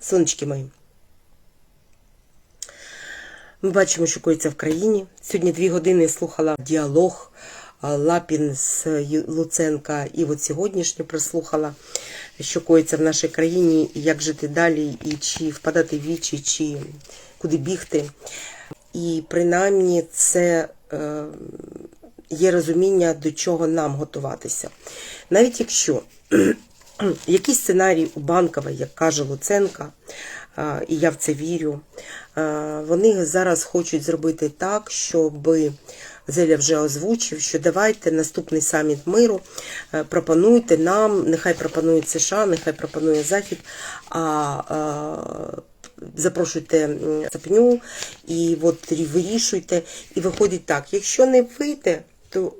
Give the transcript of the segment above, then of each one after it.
Сонечки мої. Ми бачимо, що коїться в країні. Сьогодні дві години слухала діалог Лапін з Луценка, і от сьогоднішню прослухала, що коїться в нашій країні, як жити далі, і чи впадати в вічі, чи куди бігти. І принаймні це е, є розуміння, до чого нам готуватися. Навіть якщо якийсь сценарій у Банкова, як каже Луценка, і я в це вірю, вони зараз хочуть зробити так, щоб Зеля вже озвучив, що давайте наступний саміт миру е, пропонуйте нам, нехай пропонують США, нехай пропонує Захід, а, запрошуйте Цапню і от вирішуйте. І виходить так, якщо не вийде, то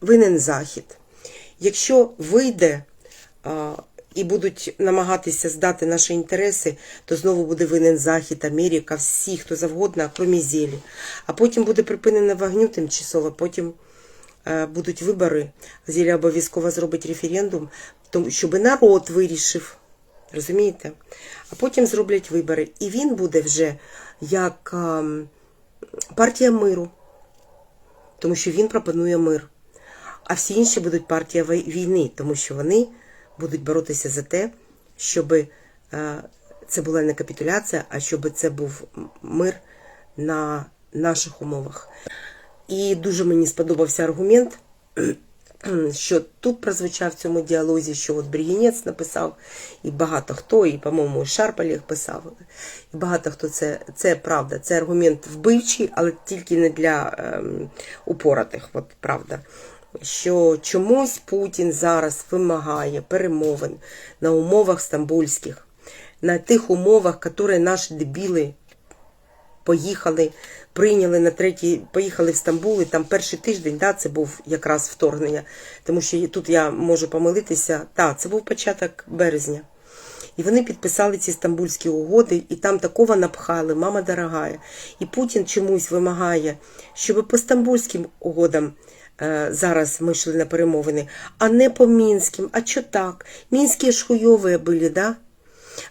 винен Захід. Якщо вийде і будуть намагатися здати наші інтереси, то знову буде винен Захід, Америка, всі, хто завгодно, крім Зелі. А потім буде припинено вогню тимчасово, потім е, будуть вибори. Зеля обов'язково зробить референдум, щоб народ вирішив. Розумієте? А потім зроблять вибори. І він буде вже як ем, партія миру, тому що він пропонує мир. А всі інші будуть партія війни, тому що вони будуть боротися за те, щоб е, це була не капітуляція, а щоб це був мир на наших умовах. І дуже мені сподобався аргумент, що тут прозвучав в цьому діалозі, що от Брігінець написав, і багато хто, і, по-моєму, і Шарп писав. І багато хто це, це правда. Це аргумент вбивчий, але тільки не для ем, упоратих, от правда. Що чомусь Путін зараз вимагає перемовин на умовах стамбульських, на тих умовах, які наші дебіли поїхали, прийняли на третій, поїхали в Стамбул, і там перший тиждень, да, це був якраз вторгнення, тому що тут я можу помилитися, так, це був початок березня. І вони підписали ці стамбульські угоди, і там такого напхали, мама дорогая. І Путін чомусь вимагає, щоб по стамбульським угодам е, зараз ми йшли на перемовини, а не по мінським. А що так? Мінські ж хуйові були, да?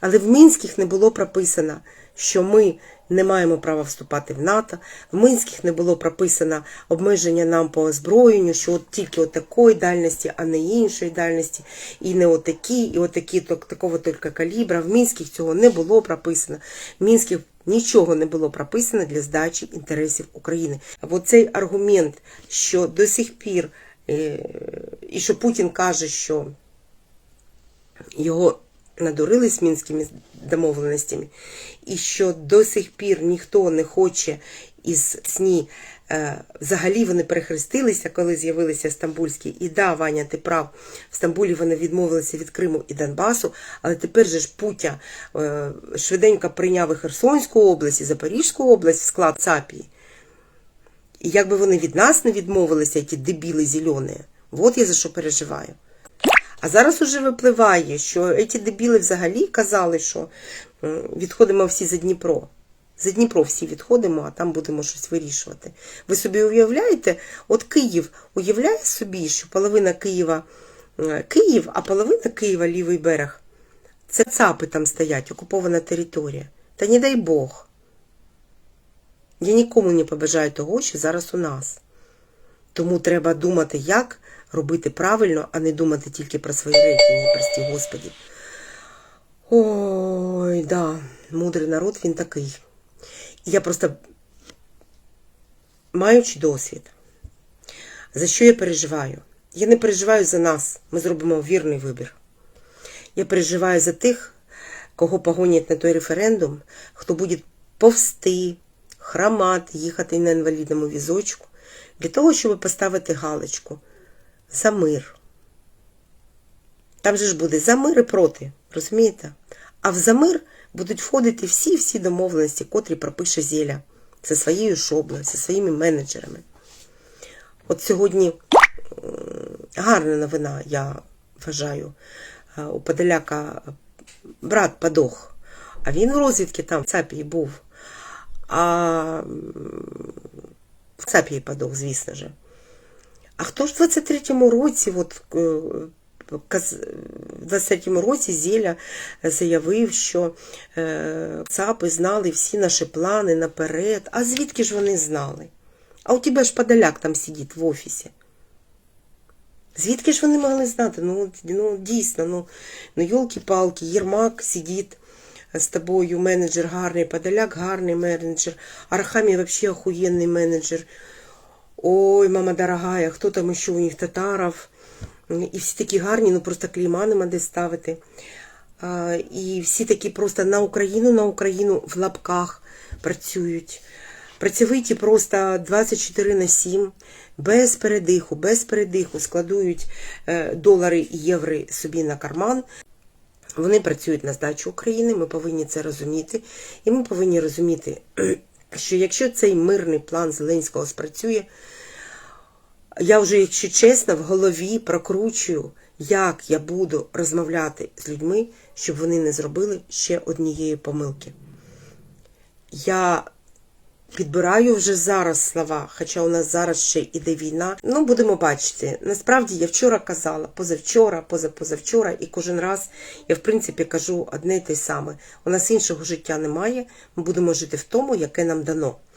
Але в Мінських не було прописано, що ми не маємо права вступати в НАТО. В Мінських не було прописано обмеження нам по озброєнню, що от тільки от такої дальності, а не іншої дальності, і не отакі, і отакі так- такого тільки калібра. В Мінських цього не було прописано. В Мінських нічого не було прописано для здачі інтересів України. А от цей аргумент, що до сих пір, е, і що Путін каже, що його надурили з мінськими домовленостями, і що до сих пір ніхто не хоче із СНІ, е, взагалі вони перехрестилися, коли з'явилися стамбульські. І да, Ваня, ти прав, в Стамбулі вони відмовилися від Криму і Донбасу, але тепер же ж Путя е, швиденько прийняв і Херсонську область, і Запорізьку область в склад ЦАПії. І якби вони від нас не відмовилися, ті дебіли зелені, от я за що переживаю. А зараз уже випливає, що ці дебіли взагалі казали, що відходимо всі за Дніпро. За Дніпро всі відходимо, а там будемо щось вирішувати. Ви собі уявляєте, от Київ уявляє собі, що половина Києва Київ, а половина Києва лівий берег. Це ЦАПи там стоять, окупована територія. Та не дай Бог. Я нікому не побажаю того, що зараз у нас. Тому треба думати, як робити правильно, а не думати тільки про свої рейтинги, прості Господі. Ой, да, мудрий народ, він такий. І я просто, маючи досвід, за що я переживаю? Я не переживаю за нас, ми зробимо вірний вибір. Я переживаю за тих, кого погонять на той референдум, хто буде повсти, хромати, їхати на інвалідному візочку, для того, щоб поставити галочку за мир. Там же ж буде за мир і проти, розумієте? А в за мир будуть входити всі-всі домовленості, котрі пропише Зеля зі своєю шоблею, зі своїми менеджерами. От сьогодні гарна новина, я вважаю. Е, У Подоляка брат подох, а він у розвідки там в Цапії був. А в Цапії подох, звісно же. А хто ж в 23-му році от, е, в 23-му році Зеля заявив, що е, ЦАПи знали всі наші плани наперед. А звідки ж вони знали? А у тебе ж Подоляк там сидить в офісі. Звідки ж вони могли знати? Ну, ну дійсно, ну, ну йолки-палки, Єрмак сидить з тобою, менеджер гарний, Подоляк гарний менеджер, Архамій взагалі охуєнний менеджер. Ой, мама дорогая, хто там ще у них татаров. І всі такі гарні, ну просто клейма нема де ставити. А, і всі такі просто на Україну, на Україну в лапках працюють. Працьовиті просто 24 на 7, без передиху, без передиху складують е, долари і євро собі на карман. Вони працюють на здачу України, ми повинні це розуміти. І ми повинні розуміти, що якщо цей мирний план Зеленського спрацює, я вже, якщо чесно, в голові прокручую, як я буду розмовляти з людьми, щоб вони не зробили ще однієї помилки. Я підбираю вже зараз слова, хоча у нас зараз ще іде війна. Ну, будемо бачити. Насправді я вчора казала, позавчора, позапозавчора, і кожен раз я в принципі кажу одне й те саме. У нас іншого життя немає. Ми будемо жити в тому, яке нам дано.